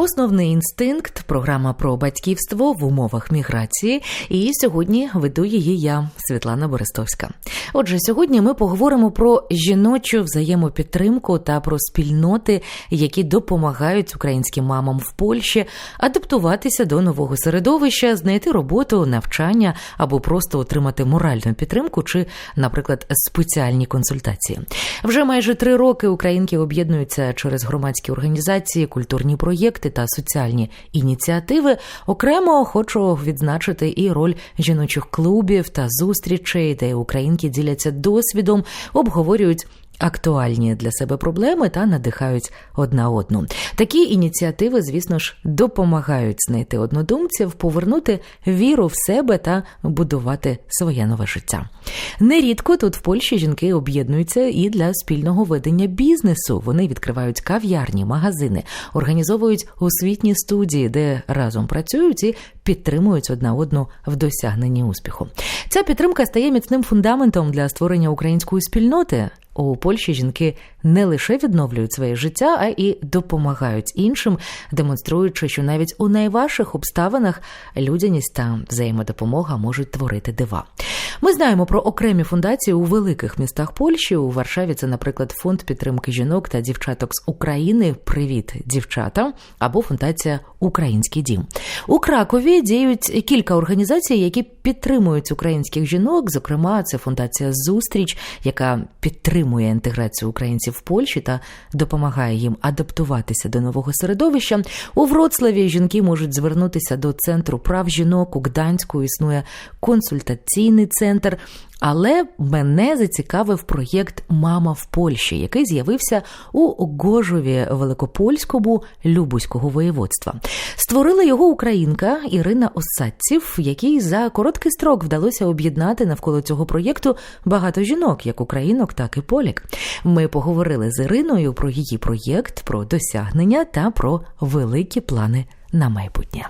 Основний інстинкт програма про батьківство в умовах міграції. І сьогодні веду її я, Світлана Бористовська. Отже, сьогодні ми поговоримо про жіночу взаємопідтримку та про спільноти, які допомагають українським мамам в Польщі адаптуватися до нового середовища, знайти роботу, навчання або просто отримати моральну підтримку чи, наприклад, спеціальні консультації. Вже майже три роки українки об'єднуються через громадські організації, культурні проєкти та соціальні ініціативи. Окремо хочу відзначити і роль жіночих клубів та зустрічей, де українки діляться досвідом, обговорюють. Актуальні для себе проблеми та надихають одна одну. Такі ініціативи, звісно ж, допомагають знайти однодумців, повернути віру в себе та будувати своє нове життя. Нерідко тут в Польщі жінки об'єднуються і для спільного ведення бізнесу. Вони відкривають кав'ярні, магазини, організовують освітні студії, де разом працюють і підтримують одна одну в досягненні успіху. Ця підтримка стає міцним фундаментом для створення української спільноти. У Польщі жінки не лише відновлюють своє життя, а і допомагають іншим, демонструючи, що навіть у найважчих обставинах людяність та взаємодопомога можуть творити дива. Ми знаємо про окремі фундації у великих містах Польщі. У Варшаві це, наприклад, фонд підтримки жінок та дівчаток з України Привіт, дівчата або фундація Український дім. У Кракові діють кілька організацій, які підтримують українських жінок. Зокрема, це фундація Зустріч, яка підтримує інтеграцію українців в Польщі та допомагає їм адаптуватися до нового середовища. У Вроцлаві жінки можуть звернутися до центру прав жінок. У Гданську існує консультаційний центр. Але мене зацікавив проєкт Мама в Польщі, який з'явився у Гожові Великопольському Любузького воєводства. Створила його українка Ірина Осадців, якій за короткий строк вдалося об'єднати навколо цього проєкту багато жінок, як українок, так і полік. Ми поговорили з Іриною про її проєкт, про досягнення та про великі плани на майбутнє.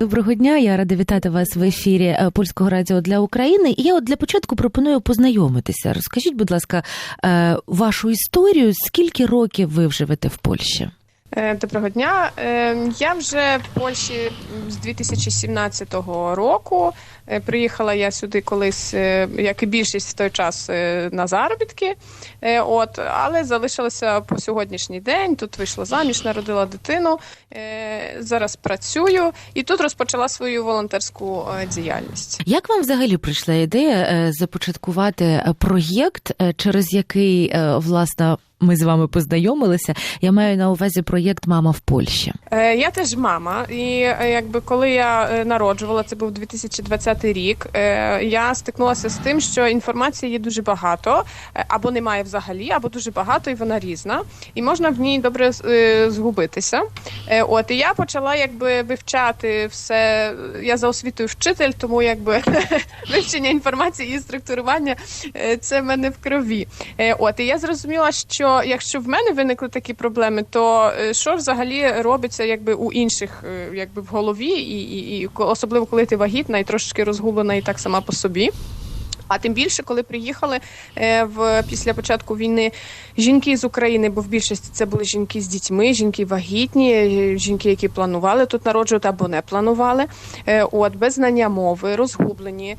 Доброго дня, я рада вітати вас в ефірі е, Польського радіо для України. І я от для початку пропоную познайомитися. Розкажіть, будь ласка, е, вашу історію. Скільки років ви живете в Польщі? Е, Доброго дня. Е, Я вже в Польщі з 2017 року. Е, Приїхала я сюди колись, як і більшість в той час, на заробітки. От, але залишилася по сьогоднішній день. Тут вийшла заміж, народила дитину. Зараз працюю і тут розпочала свою волонтерську діяльність. Як вам взагалі прийшла ідея започаткувати проєкт, через який власне ми з вами познайомилися? Я маю на увазі проєкт Мама в Польщі. Е, Я теж мама, і е, якби коли я е, народжувала, це був 2020 рік. Я стикнулася з тим, що інформації є дуже багато, або немає взагалі, або дуже багато, і вона різна, і можна в ній добре згубитися. От і я почала якби вивчати все. Я за освітою вчитель, тому якби вивчення інформації і структурування це в мене в крові. От і я зрозуміла, що якщо в мене виникли такі проблеми, то е, що взагалі робиться якби у інших, е, якби в голові, і, і, і особливо коли ти вагітна і трошечки розгублена і так сама по собі. А тим більше, коли приїхали е, в після початку війни жінки з України, бо в більшості це були жінки з дітьми, жінки вагітні, е, жінки, які планували тут народжувати або не планували. Е, От без знання мови, розгублені.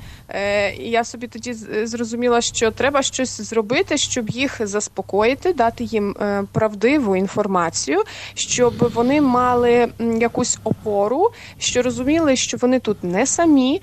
Я собі тоді зрозуміла, що треба щось зробити, щоб їх заспокоїти, дати їм правдиву інформацію, щоб вони мали якусь опору, що розуміли, що вони тут не самі,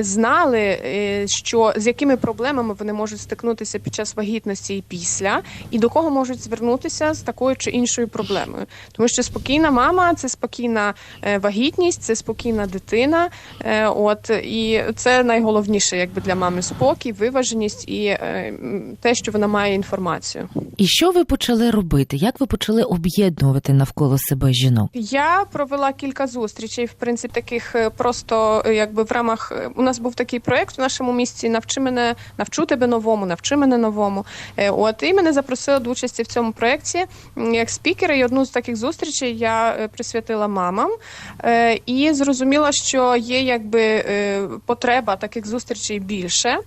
знали, що з якими проблемами вони можуть стикнутися під час вагітності і після, і до кого можуть звернутися з такою чи іншою проблемою. Тому що спокійна мама це спокійна е, вагітність, це спокійна дитина. Е, От і це найголовніше, якби для мами спокій, виваженість і е, те, що вона має інформацію. І що ви почали робити? Як ви почали об'єднувати навколо себе жінок? Я провела кілька зустрічей, в принципі, таких просто якби в рамах у нас був такий проект в нашому місті навчи навчи мене, навчу тебе новому, навчи мене новому. Е, От і мене запросили до участі в цьому проєкті як спікера. І одну з таких зустрічей я е, присвятила мамам Е, і зрозуміла, що є якби потреба таких зустрічей більше.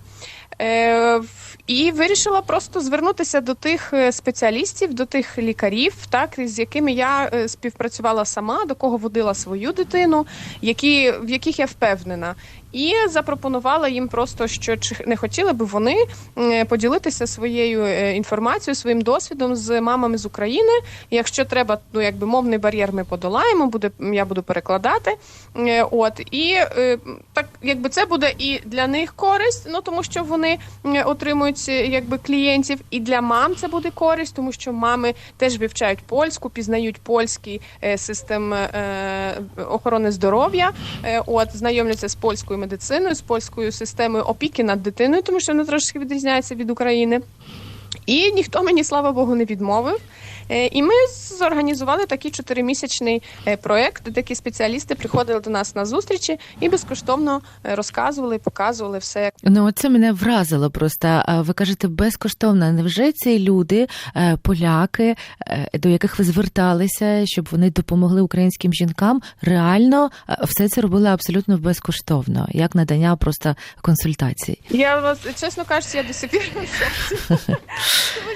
І вирішила просто звернутися до тих спеціалістів, до тих лікарів, так з якими я співпрацювала сама, до кого водила свою дитину, які в яких я впевнена. І запропонувала їм просто, що чи не хотіли би вони поділитися своєю е, інформацією, своїм досвідом з мамами з України. Якщо треба, ну якби мовний бар'єр ми подолаємо, буде я буду перекладати. Е, От і е, так, якби це буде і для них користь, ну тому що вони отримують якби клієнтів, і для мам це буде користь, тому що мами теж вивчають польську, пізнають польський систем охорони здоров'я. От знайомляться з польською медициною, з польською системою опіки над дитиною, тому що вона трошки відрізняється від України. І ніхто мені, слава Богу, не відмовив. Е, І ми зорганізували такий чотиримісячний е, проект, де такі спеціалісти приходили до нас на зустрічі і безкоштовно е, розказували, показували все. Ну, це мене вразило просто. Ви кажете, безкоштовно. Невже ці люди, поляки, до яких ви зверталися, щоб вони допомогли українським жінкам, реально все це робили абсолютно безкоштовно, як надання просто консультацій? Я вас чесно кажучи, я до сих пір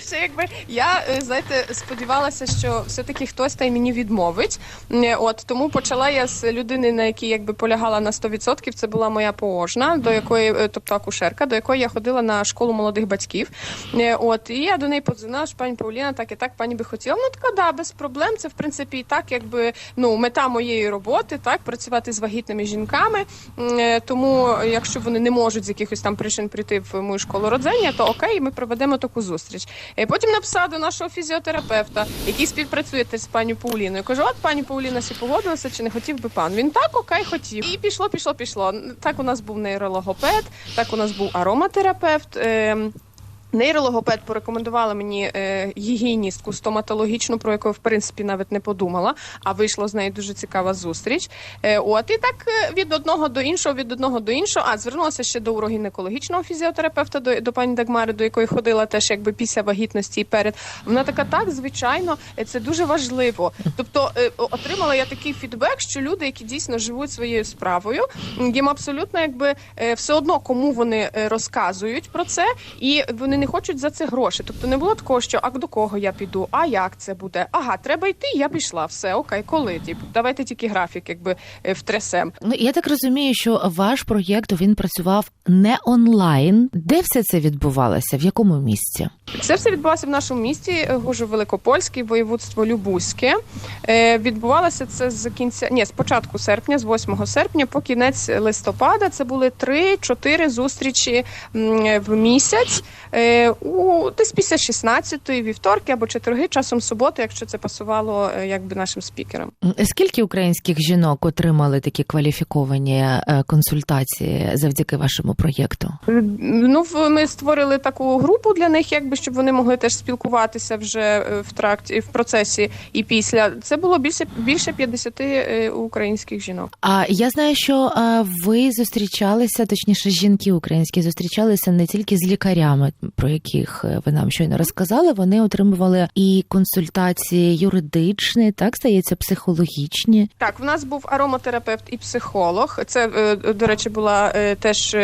що якби я е, знаєте, сподівалася, що все-таки хтось та й мені відмовить. Е, От тому почала я з людини, на якій якби полягала на 100%. Це була моя поожна, до якої, е, тобто акушерка, до якої я ходила на школу молодих батьків. От і я до неї подзвонила, що пані Пауліна, так і так, пані би хотіла. Ну така да, без проблем. Це в принципі і так, якби ну мета моєї роботи, так працювати з вагітними жінками. Тому, якщо вони не можуть з якихось там причин прийти в мою школу родзення, то окей, ми проведемо таку зустріч. Е, Потім написала до нашого фізіотерапевта, який співпрацює з пані Пауліною. Кажу, от пані Пауліна ще погодилася, чи не хотів би пан. Він так, окей, хотів. І пішло, пішло, пішло. Так у нас був нейрологопед, так у нас був ароматерапевт. Нейрологопед порекомендувала мені е, гігієністку стоматологічну, про яку в принципі навіть не подумала, а вийшла з нею дуже цікава зустріч. Е, от і так е, від одного до іншого, від одного до іншого. А звернулася ще до урогінекологічного фізіотерапевта, до, до пані Дагмари, до якої ходила теж якби після вагітності і перед. Вона така, так, звичайно, е, це дуже важливо. Тобто е, отримала я такий фідбек, що люди, які дійсно живуть своєю справою, їм абсолютно якби е, все одно кому вони розказують про це, і вони не хочуть за це гроші. Тобто не було такого, що а до кого я піду, а як це буде? Ага, треба йти, я пішла. Все окей, коли типу, давайте тільки графік, якби е, втрясем. Ну я так розумію, що ваш проєкт він працював не онлайн. Де все це відбувалося? В якому місці? Це все відбувалося в нашому місті, е, Гужо Великопольський, воєводство Любузьке. Е, відбувалося це з кінця ні, з початку серпня, з 8 серпня по кінець листопада. Це були 3-4 зустрічі в місяць. Е, у десь після 16-ї, вівторки або четверги, часом суботи, якщо це пасувало е, якби нашим спікерам. Скільки українських жінок отримали такі кваліфіковані е, консультації завдяки вашому проєкту? Ну, ми створили таку групу для них, якби щоб вони могли теж спілкуватися вже е, в тракті в процесі і після. Це було більше більше 50 е, українських жінок. А я знаю, що ви зустрічалися, точніше, жінки українські зустрічалися не тільки з лікарями, про яких е, ви нам щойно розказали. Вони отримували і консультації юридичні, так здається, психологічні. Так, в нас був ароматерапевт і психолог. Це, е, до речі, була е, теж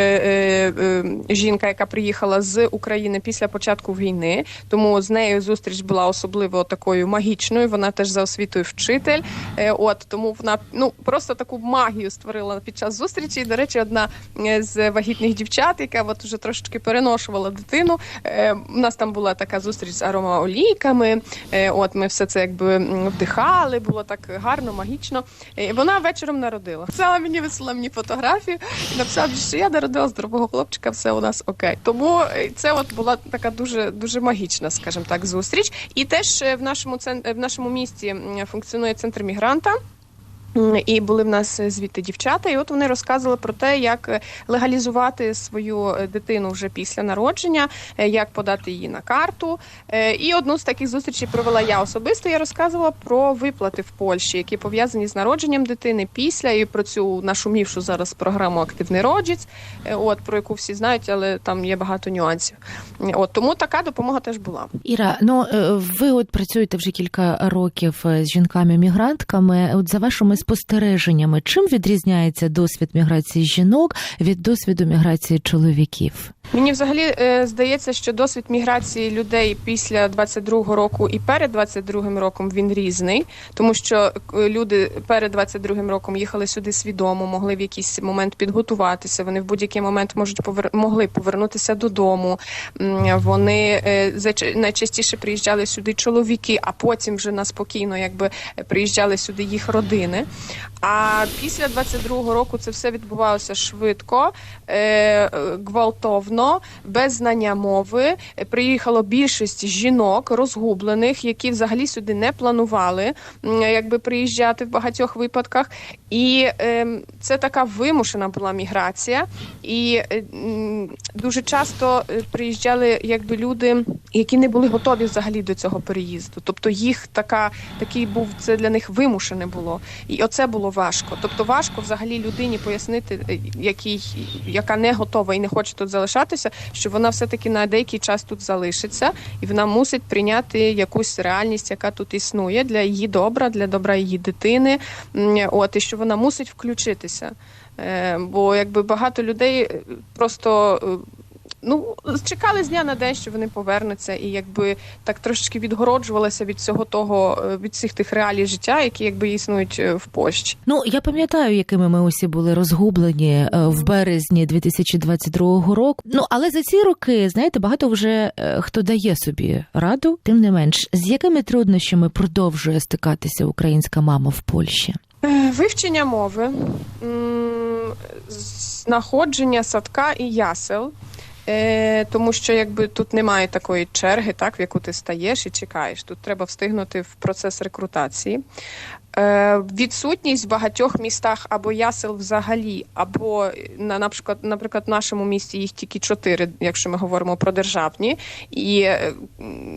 жінка, яка приїхала з України після початку війни. Тому з нею зустріч була особливо такою магічною. Вона теж за освітою вчитель. От тому вона ну просто таку магію створила під час зустрічі. І, До речі, одна з вагітних дівчат, яка от уже трошечки переношувала дитину. Е, У нас там була така зустріч з аромаолійками. Е, От ми все це якби вдихали, було так гарно, магічно. Е, Вона вечором народила. Писала мені, висила мені фотографію і написала, що я народила здорового хлопчика, все у нас окей. Тому е, це от була така дуже дуже магічна, скажімо так, зустріч. І теж в нашому цен- в нашому місті функціонує центр мігранта. І були в нас е, звідти дівчата, і от вони розказували про те, як е, легалізувати свою е, дитину вже після народження, як подати її на карту. І одну з таких зустрічей провела я особисто. Я розказувала про виплати в Польщі, які пов'язані з народженням дитини після і про цю нашумівшу зараз програму Активний родіць, е, от про яку всі знають, але там є багато нюансів. От тому така допомога теж була. Іра, ну ви от працюєте вже кілька років з жінками-мігрантками. От за вашими спостереженнями, чим відрізняється досвід міграції жінок від досвіду міграції чоловіків? Мені взагалі е, здається, що досвід міграції людей після 22-го року і перед 22-м роком він різний, тому що е, люди перед 22-м роком їхали сюди свідомо, могли в якийсь момент підготуватися. Вони в будь-який момент можуть повер... могли повернутися додому. Вони е, найчастіше приїжджали сюди чоловіки, а потім вже на спокійно, якби приїжджали сюди їх родини. А після 22-го року це все відбувалося швидко, е, е, гвалтовно, без знання мови. Приїхало більшість жінок розгублених, які взагалі сюди не планували, якби приїжджати в багатьох випадках. І е, це така вимушена була міграція. І е, дуже часто е, приїжджали якби люди, які не були готові взагалі до цього переїзду. Тобто їх така такий був це для них вимушене було. І оце було важко. Тобто важко взагалі людині пояснити, е, який, яка не готова і не хоче тут залишатися, що вона все-таки на деякий час тут залишиться, і вона мусить прийняти якусь реальність, яка тут існує для її добра, для добра її дитини. От і що вона мусить включитися. Е, Бо якби багато людей е, просто. Ну, чекали з дня на день, що вони повернуться, і якби так трошечки відгороджувалися від всього того, е, від всіх тих реалій життя, які якби існують е, в Польщі. Ну я пам'ятаю, якими ми усі були розгублені е, в березні 2022 року. Ну але за ці роки, знаєте, багато вже хто дає собі раду. Тим не менш, з якими труднощами продовжує стикатися українська мама в Польщі? Вивчення мови, знаходження садка і ясел. Е, тому що якби тут немає такої черги, так в яку ти стаєш і чекаєш. Тут треба встигнути в процес рекрутації. Е, відсутність в багатьох містах або ясел взагалі, або на наприклад, наприклад, в нашому місті їх тільки чотири, якщо ми говоримо про державні, і е,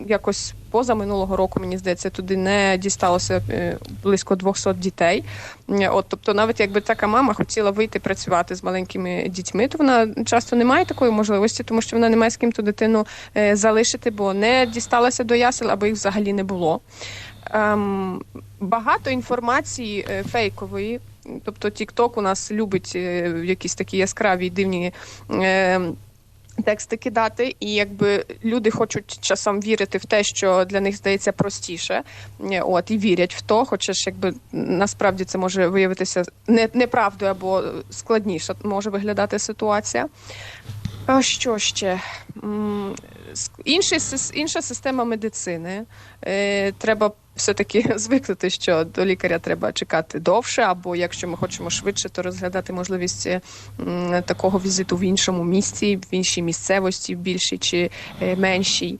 якось поза минулого року, мені здається, туди не дісталося е, близько 200 дітей. От, тобто, навіть якби така мама хотіла вийти працювати з маленькими дітьми, то вона часто не має такої можливості, тому що вона не має з ким ту дитину залишити, бо не дісталася до ясел, або їх взагалі не було. Ем, багато інформації е, фейкової. Тобто TikTok у нас любить е, якісь такі яскраві дивні. Е, Тексти кидати, і якби люди хочуть часом вірити в те, що для них здається простіше, Е, от і вірять в то, хоча ж якби насправді це може виявитися не, неправдою або складніша може виглядати ситуація. А що ще? Сис- інша система медицини. Е, треба все-таки звикнути, що до лікаря треба чекати довше, або якщо ми хочемо швидше, то розглядати можливість е, такого візиту в іншому місці, в іншій місцевості, в більшій чи е, меншій.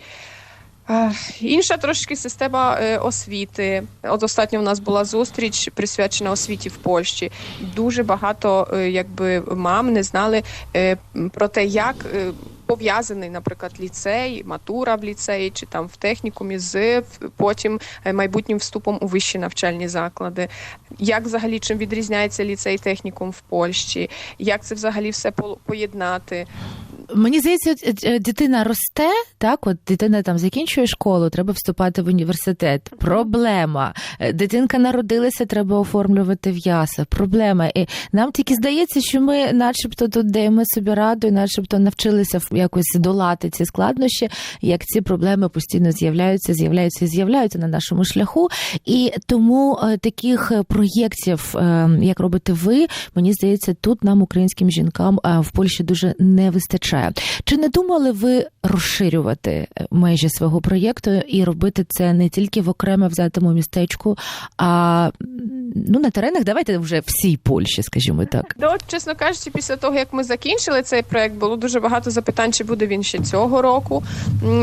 Інша трошки система е, освіти. От остатньо в нас була зустріч присвячена освіті в Польщі. Дуже багато якби мам не знали про те, як пов'язаний, наприклад, ліцей, матура в ліцеї чи там в технікумі з потім е, майбутнім вступом у вищі навчальні заклади. Як взагалі чим відрізняється ліцей технікум в Польщі? Як це взагалі все по- поєднати? Мені здається, е, дитина росте, так от дитина там закінчує школу, треба вступати в університет. Проблема. Е, Дитинка народилася, треба оформлювати в'яса. Проблема. І нам тільки здається, що ми, начебто, тут даємо собі раду, і начебто навчилися якось долати ці складнощі, як ці проблеми постійно з'являються, з'являються і з'являються на нашому шляху. І тому е, таких е, проєктів, е, як робите ви, мені здається, тут нам, українським жінкам, е, в Польщі дуже не вистачає. Чи не думали ви розширювати е, межі свого проєкту і робити це не тільки в окремо взятому містечку, а ну на теренах давайте вже всій Польщі, скажімо так. Ну, чесно кажучи, після того як ми закінчили цей проект, було дуже багато запитань, чи буде він ще цього року.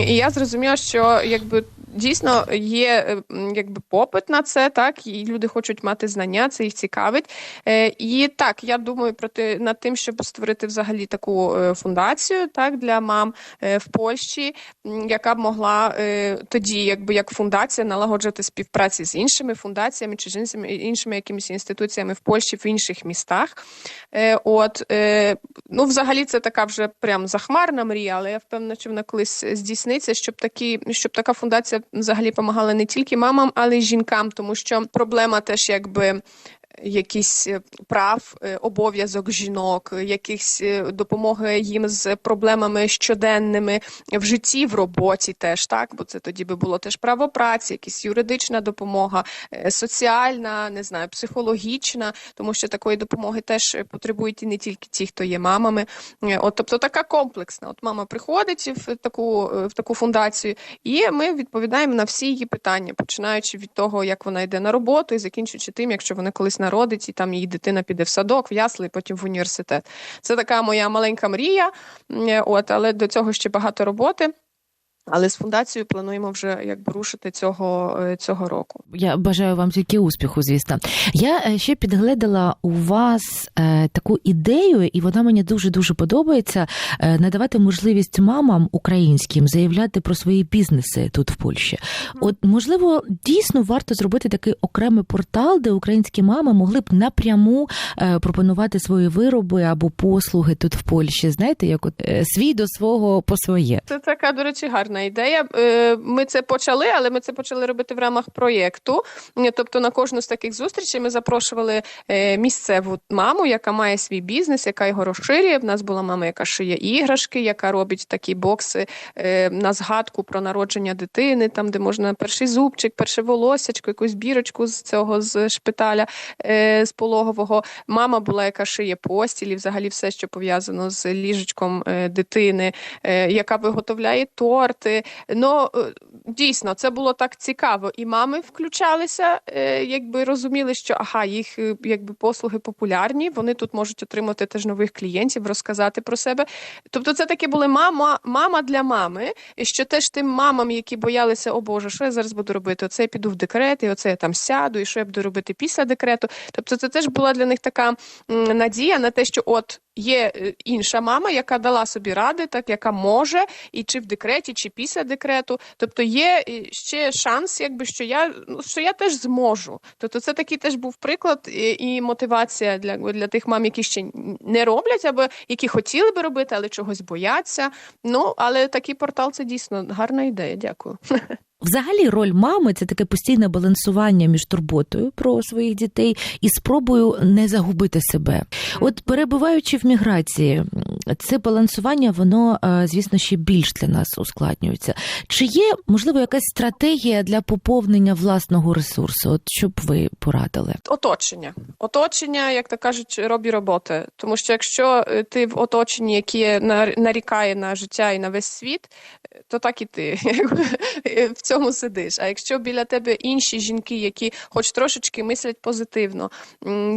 І я зрозуміла, що якби дійсно є е, якби попит на це, так і люди хочуть мати знання, це їх цікавить. Е, І так, я думаю про те над тим, щоб створити взагалі таку е, фундацію, так для мам в Польщі, яка б могла тоді, якби як фундація, налагоджувати співпраці з іншими фундаціями чи з іншими якимись інституціями в Польщі в інших містах. От ну, взагалі, це така вже прям захмарна мрія, але я впевнена, що вона колись здійсниться, щоб такі, щоб така фундація взагалі допомагали не тільки мамам, але й жінкам, тому що проблема теж якби. Якісь е, прав, е, обов'язок жінок, якихось е, допомоги їм з проблемами щоденними в житті, в роботі теж так, бо це тоді би було теж право праці, якась юридична допомога, соціальна, не знаю, психологічна, тому що такої допомоги теж потребують і не тільки ті, хто є мамами. От, тобто така комплексна. От мама приходить в таку, в таку фундацію, і ми відповідаємо на всі її питання, починаючи від того, як вона йде на роботу, і закінчуючи тим, якщо вона колись народить, і там її дитина піде в садок, в ясли, потім в університет. Це така моя маленька мрія. От, але до цього ще багато роботи. Але з фундацією плануємо вже якби рушити цього, е, цього року. Я бажаю вам тільки успіху, звісно. Я е, ще підгледала у вас е, таку ідею, і вона мені дуже дуже подобається надавати можливість мамам українським заявляти про свої бізнеси тут в Польщі. От можливо, дійсно варто зробити такий окремий портал, де українські мами могли б напряму пропонувати свої вироби або послуги тут в Польщі. Знаєте, як от свій до свого по своє. Це така, до речі, гарна ідея. Е, Ми це почали, але ми це почали робити в рамах проєкту. Е, Тобто на кожну з таких зустрічей ми запрошували е, місцеву маму, яка має свій бізнес, яка його розширює. В нас була мама, яка шиє іграшки, яка робить такі бокси на згадку про народження дитини, там де можна перший зубчик, перше волоссячко, якусь бірочку з цього з шпиталя з пологового. Мама була, яка шиє постілі, взагалі все, що пов'язано з ліжечком дитини, яка виготовляє торти. Ну е, дійсно, це було так цікаво. І мами включалися, е, якби розуміли, що ага, їх е, якби послуги популярні. Вони тут можуть отримати теж нових клієнтів, розказати про себе. Тобто, це таки були мама, мама для мами. І що теж тим мамам, які боялися, о Боже, що я зараз буду робити? Оце я піду в декрет, і оце я там сяду, і що я буду робити після декрету. Тобто, це теж була для них така надія на те, що от. Є е, інша мама, яка дала собі ради, так яка може, і чи в декреті, чи після декрету. Тобто є е, ще шанс, якби що я ну що я теж зможу. Тобто, це такий теж був приклад і, і мотивація для, для тих мам, які ще не роблять, або які хотіли би робити, але чогось бояться. Ну але такий портал це дійсно гарна ідея. Дякую. Взагалі, роль мами це таке постійне балансування між турботою про своїх дітей і спробою не загубити себе. От перебуваючи в міграції, це балансування, воно, е, звісно, ще більш для нас ускладнюється. Чи є можливо якась стратегія для поповнення власного ресурсу? От що б ви порадили? Оточення. Оточення, як то кажуть, робі роботи. Тому що якщо е, ти в оточенні, яке нар- нарікає на життя і на весь світ, е, то так і ти в цьому сидиш. А якщо біля тебе інші жінки, які хоч трошечки мислять позитивно,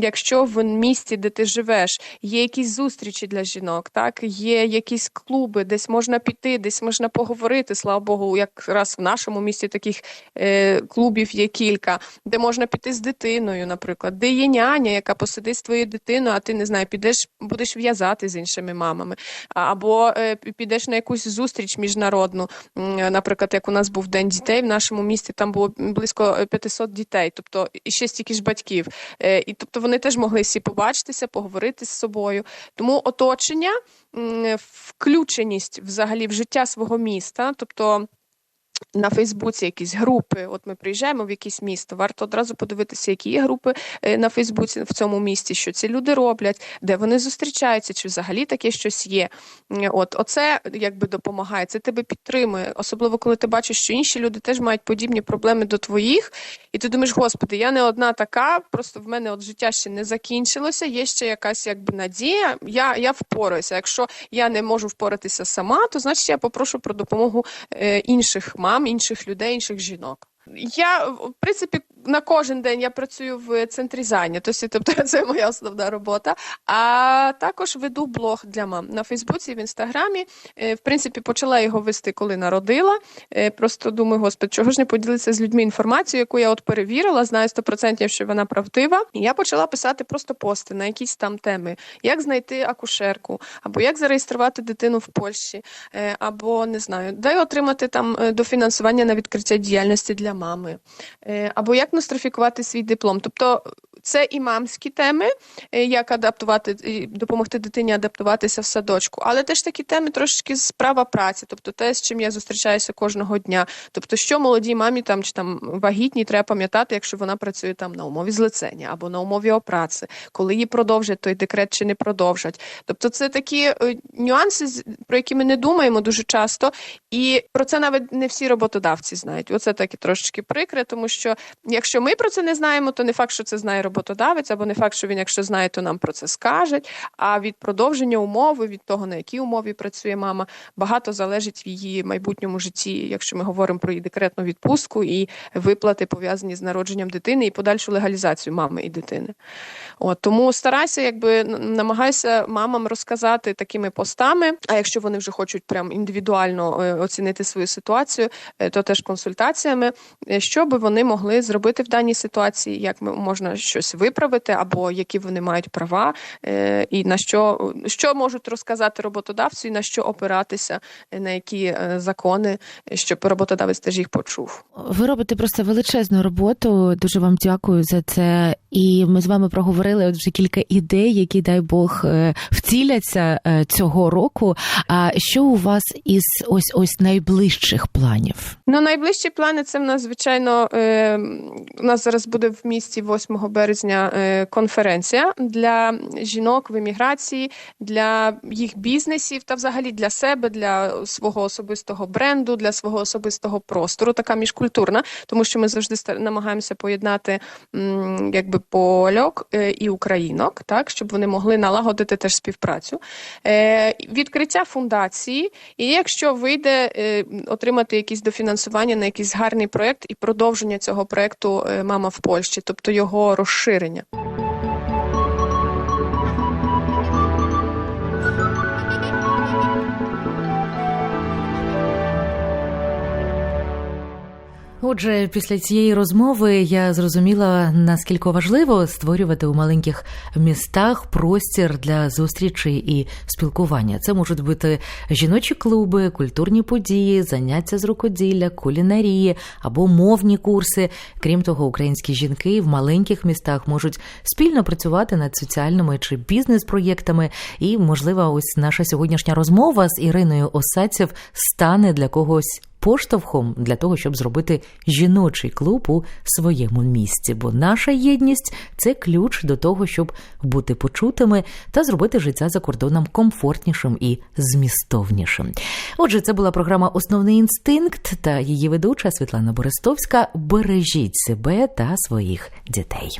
якщо в місті, де ти живеш, є якісь зустрічі для жінок, так є якісь клуби, десь можна піти, десь можна поговорити. Слава Богу, якраз в нашому місті таких е, клубів є кілька, де можна піти з дитиною, наприклад, де є няня, яка посидить з твоєю дитиною, а ти не знаю, підеш, будеш в'язати з іншими мамами, або е, підеш на якусь зустріч міжнародну. Наприклад, як у нас був день дітей в нашому місті, там було близько е, 500 дітей, тобто і ще стільки ж батьків. Е, І тобто вони теж могли всі побачитися, поговорити з собою. Тому оточення, включеність взагалі в життя свого міста, тобто. На Фейсбуці якісь групи. От ми приїжджаємо в якесь місто. Варто одразу подивитися, які є групи е, на Фейсбуці в цьому місті, що ці люди роблять, де вони зустрічаються, чи взагалі таке щось є. От оце якби допомагає. Це тебе підтримує, особливо коли ти бачиш, що інші люди теж мають подібні проблеми до твоїх, і ти думаєш, господи, я не одна така, просто в мене от життя ще не закінчилося. Є ще якась якби надія. Я, я впораюся. Якщо я не можу впоратися сама, то значить я попрошу про допомогу е, інших мам, інших людей, інших жінок. Я в принципі на кожен день я працюю в центрі зайнятості, тобто це моя основна робота. А також веду блог для мам на Фейсбуці, в інстаграмі. Е, В принципі, почала його вести, коли народила. Е, Просто думаю, господи, чого ж не поділитися з людьми інформацією, яку я от перевірила, знаю 100%, що вона правдива. І я почала писати просто пости на якісь там теми, як знайти акушерку, або як зареєструвати дитину в Польщі, е, або не знаю, де отримати там дофінансування на відкриття діяльності для мами, або як нострифікувати свій диплом. Тобто це і мамські теми, е, як адаптувати і допомогти дитині адаптуватися в садочку, але теж такі теми трошечки з права праці, тобто те, з чим я зустрічаюся кожного дня. Тобто, що молодій мамі там чи там вагітній треба пам'ятати, якщо вона працює там на умові злицення або на умові опраці, коли її продовжать той декрет чи не продовжать. Тобто, це такі е, нюанси, про які ми не думаємо дуже часто, і про це навіть не всі роботодавці знають. Оце таке трошечки прикре, тому що якщо ми про це не знаємо, то не факт, що це знає роботодавець, або не факт, що він, якщо знає, то нам про це скажуть. А від продовження умови, від того на якій умові працює мама, багато залежить в її майбутньому житті, якщо ми говоримо про її декретну відпустку і виплати пов'язані з народженням дитини і подальшу легалізацію мами і дитини. От тому старайся, якби намагайся мамам розказати такими постами. А якщо вони вже хочуть прям індивідуально е, оцінити свою ситуацію, е, то теж консультаціями, е, що би вони могли зробити в даній ситуації, як ми- можна щось виправити, або які вони мають права, е, і на що, що можуть розказати роботодавцю, і на що опиратися, е, на які е, закони, щоб роботодавець теж їх почув. Ви робите просто величезну роботу. Дуже вам дякую за це. І ми з вами проговорили от вже кілька ідей, які дай Бог вціляться цього року. А що у вас із ось ось найближчих планів? Ну, найближчі плани це в нас, звичайно, у нас зараз буде в місті 8 березня е, конференція для жінок в еміграції, для їх бізнесів та взагалі для себе, для свого особистого бренду, для свого особистого простору, така міжкультурна, тому що ми завжди намагаємося поєднати якби польок е, і українок, так, щоб вони могли налагодити теж співпрацю. Е, відкриття фундації, і якщо вийде отримати якісь дофінансування на якийсь гарний проєкт і продовження цього проєкту е, Мама в Польщі, тобто його розширення розширення. Отже, після цієї розмови я зрозуміла, наскільки важливо створювати у маленьких містах простір для зустрічей і спілкування. Це можуть бути жіночі клуби, культурні події, заняття з рукоділля, кулінарії або мовні курси. Крім того, українські жінки в маленьких містах можуть спільно працювати над соціальними чи бізнес-проєктами. І, можливо, ось наша сьогоднішня розмова з Іриною Осадців стане для когось поштовхом для того, щоб зробити жіночий клуб у своєму місці. Бо наша єдність це ключ до того, щоб бути почутими та зробити життя за кордоном комфортнішим і змістовнішим. Отже, це була програма Основний інстинкт та її ведуча Світлана Борисtovська. Бережіть себе та своїх дітей.